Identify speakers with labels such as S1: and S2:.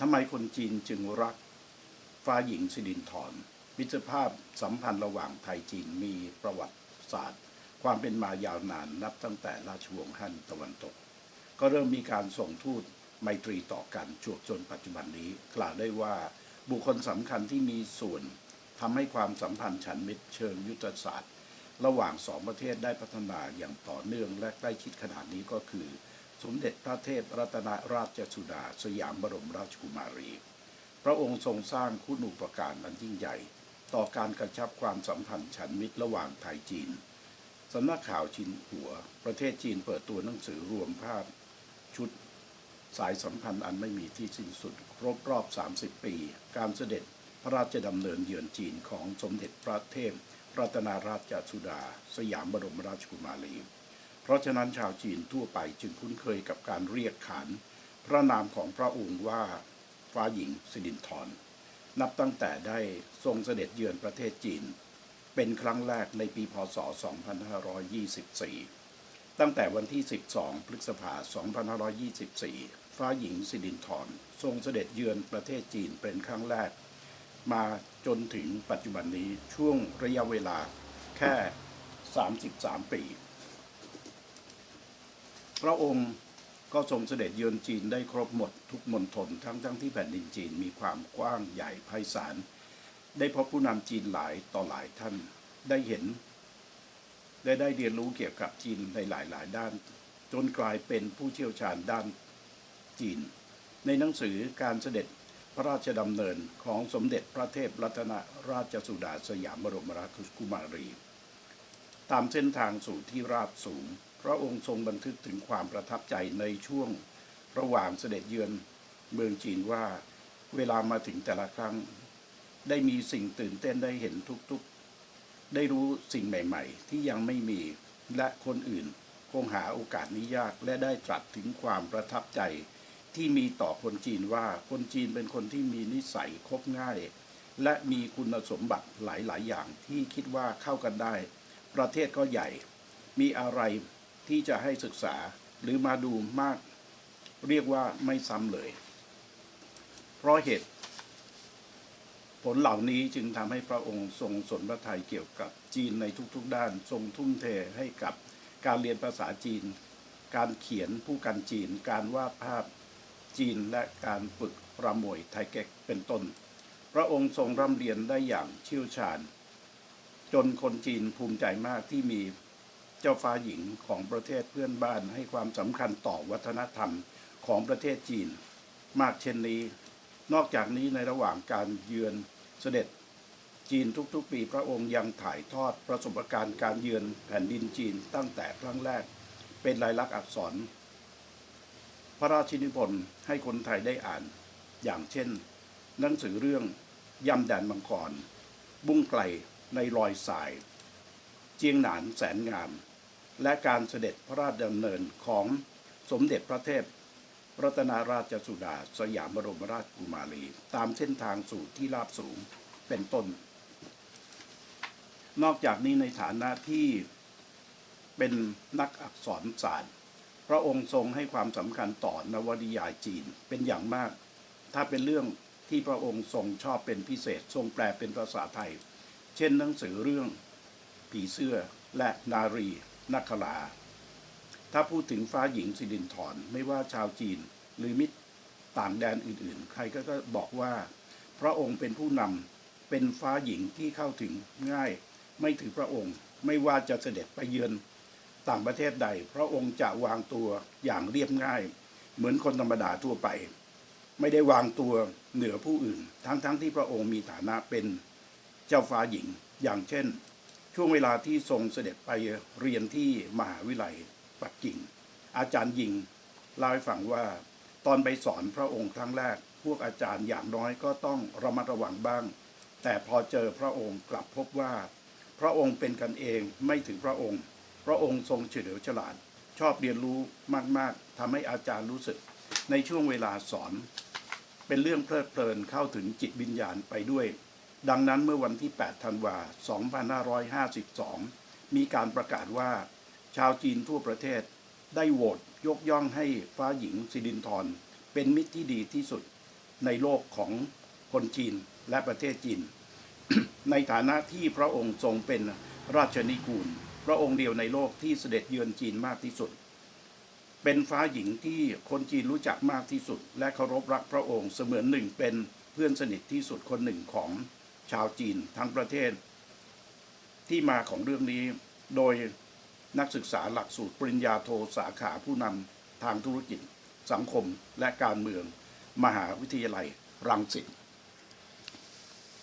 S1: ทำไมคนจีนจึงรักฟ้าหญิงสิรินธรมิตรภาพสัมพันธ์ระหว่างไทยจีนมีประวัติศาสตร์ ความเป็นมายาวนานนับตั้งแต่ราชวงศ์ฮั่นตะวันตก ก็เริ่มมีการส่งทูตไมตรีต่อกันจวบจนปัจจุบันนี้ กล่าวได้ว่าบุคคลสำคัญที่มีส่วนทำให้ความสัมพันธ์ฉันมิตรเชิงยุทธศาสตร์ ระหว่างสองประเทศได้พัฒนาอย่างต่อเนื่องและใกล้ชิดขนาดนี้ก็คือ สมเด็จพระเทพรัตนราชสุดา สยามบรมราชกุมารี พระองค์ทรงสร้างคุณูปการอันยิ่งใหญ่ ต่อการกระชับความสัมพันธ์ฉันมิตรระหว่างไทยจีนสำนักข่าวชินหัว ประเทศจีนเปิดตัวหนังสือรวมภาพ ชุดสายสัมพันธ์อันไม่มีที่สิ้นสุด ครบรอบ 30 ปี การเสด็จพระราชดำเนินเยือนจีนของสมเด็จพระเทพรัตนาราชสุดา สยามบรมราชกุมารี เพราะฉะนั้นชาวจีนทั่วไปจึงคุ้นเคยกับการเรียกขานพระนามของพระองค์ว่าฟ้าหญิงสิรินธรนับตั้งแต่ได้ทรงเสด็จเยือนประเทศจีน เป็นครั้งแรกในปีพศ 2524 ตั้งแต่วันที่ 12 พฤษภาคม 2524 ฟ้าหญิงสิรินธรทรงเสด็จเยือนประเทศจีนเป็นครั้งแรก มาจนถึงปัจจุบันนี้ช่วงระยะเวลาแค่ 33 ปี พระองค์ก็ทรงเสด็จเยือนจีนได้ครบหมดทุกมณฑลทั้งทั้งที่แผ่นดินจีนมีความกว้างใหญ่ไพศาล ได้พบผู้นำจีนหลายต่อหลายท่านได้เห็น ได้ได้เรียนรู้เกี่ยวกับจีนในหลายหลายๆด้าน จนกลายเป็นผู้เชี่ยวชาญด้านจีน ในหนังสือการเสด็จพระราชดำเนินของสมเด็จพระเทพรัตนราชสุดาสยามบรมราชกุมารี ตามเส้นทางสู่ที่ราบสูง พระองค์ทรงบันทึกถึงความประทับใจในช่วงระหว่างเสด็จเยือนเมืองจีนว่าเวลามาถึงแต่ละครั้ง ได้มีสิ่งตื่นเต้นได้เห็นทุกๆ ได้รู้สิ่งใหม่ ๆ ที่ยังไม่มีและคนอื่นคงหาโอกาสนี้ยากและได้ตรัสถึงความประทับใจ ที่มีต่อคนจีนว่าคนจีนเป็นคนที่มีนิสัยคบง่าย และมีคุณสมบัติหลายๆ อย่างที่คิดว่าเข้ากันได้ ประเทศก็ใหญ่ มีอะไร ที่จะให้ศึกษาหรือมาดูมาก เรียกว่าไม่ซ้ำเลย เพราะเหตุ ผลเหล่านี้จึงทำให้พระองค์ทรงสนพระทัยเกี่ยวกับจีนในทุกๆด้าน ทรงทุ่มเทให้กับการเรียนภาษาจีน การเขียนผู้กันจีน การวาดภาพจีนและการฝึกปรำมวยไทเก๊กเป็นต้น พระองค์ทรงร่ำเรียนได้อย่างเชี่ยวชาญ จนคนจีนภูมิใจมากที่มี เจ้าฟ้าหญิงของประเทศเพื่อนบ้านให้ความสำคัญต่อวัฒนธรรมของประเทศจีน มากเช่นนี้ นอกจากนี้ในระหว่างการเยือนเสด็จจีนทุกๆ ปีพระองค์ยังถ่ายทอดประสบการณ์การเยือนแผ่นดินจีนตั้งแต่ครั้งแรก เป็นลายลักษณ์อักษร พระราชินิพนธ์ให้คนไทยได้อ่าน อย่างเช่น หนังสือเรื่องยำแดนมังกร บุ้งไกลในรอยสาย เจียงหนานแสนงาม และการเสด็จพระราชดำเนินของสมเด็จพระเทพรัตนาราชสุดาสยามบรมราชกุมารี ตามเส้นทางสู่ที่ราบสูงเป็นต้น นอกจากนี้ในฐานะที่เป็นนักอักษรศาสตร์ พระองค์ทรงให้ความสำคัญต่อนวนิยายจีนเป็นอย่างมาก ถ้าเป็นเรื่องที่พระองค์ทรงชอบเป็นพิเศษ ทรงแปลเป็นภาษาไทย เช่นหนังสือเรื่องผีเสื้อและนารี นักขลา ถ้าพูดถึงฟ้าหญิงสิรินธรไม่ว่าชาวจีนหรือมิตรต่างแดนอื่นๆ ใครก็บอกว่าพระองค์เป็นผู้นำเป็นฟ้าหญิงที่เข้าถึงง่าย ไม่ถือพระองค์ ไม่ว่าจะเสด็จไปเยือน ต่างประเทศใด พระองค์จะวางตัวอย่างเรียบง่าย เหมือนคนธรรมดาทั่วไป ไม่ได้วางตัวเหนือผู้อื่น ทั้งๆทที่พระองค์มีฐานะเป็นเจ้าฟ้าหญิง อย่างเช่น ช่วงเวลาที่ทรงเสด็จไปเรียนที่มหาวิทยาลัยปักกิ่ง อาจารย์หญิงเล่าให้ฟังว่า ตอนไปสอนพระองค์ครั้งแรก พวกอาจารย์อย่างน้อยก็ต้องระมัดระวังบ้าง แต่พอเจอพระองค์กลับพบว่า พระองค์เป็นกันเองไม่ถึงพระองค์ พระองค์ทรงเฉลียวฉลาด ชอบเรียนรู้มากๆทำให้อาจารย์รู้สึก ในช่วงเวลาสอน เป็นเรื่องเพลิดเพลินเข้าถึงจิตวิญญาณไปด้วย ดังนั้นเมื่อวันที่ 8 ธันวา 2552 มีการประกาศว่า ชาวจีนทั่วประเทศ ได้โหวตยกย่องให้ฟ้าหญิงสิรินธรเป็นมิตรที่ดีที่สุดในโลกของคนจีนและประเทศจีน ในฐานะที่พระองค์ทรงเป็นราชนิกูล พระองค์เดียวในโลกที่เสด็จเยือนจีนมากที่สุด เป็นฟ้าหญิงที่คนจีนรู้จักมากที่สุด และเคารพรักพระองค์เสมือนหนึ่งเป็นเพื่อนสนิทที่สุดคนหนึ่งของ ชาวจีนทั้งประเทศ ที่มาของเรื่องนี้ โดยนักศึกษาหลักสูตรปริญญาโทสาขาผู้นำทางธุรกิจ สังคมและการเมือง มหาวิทยาลัย รังสิต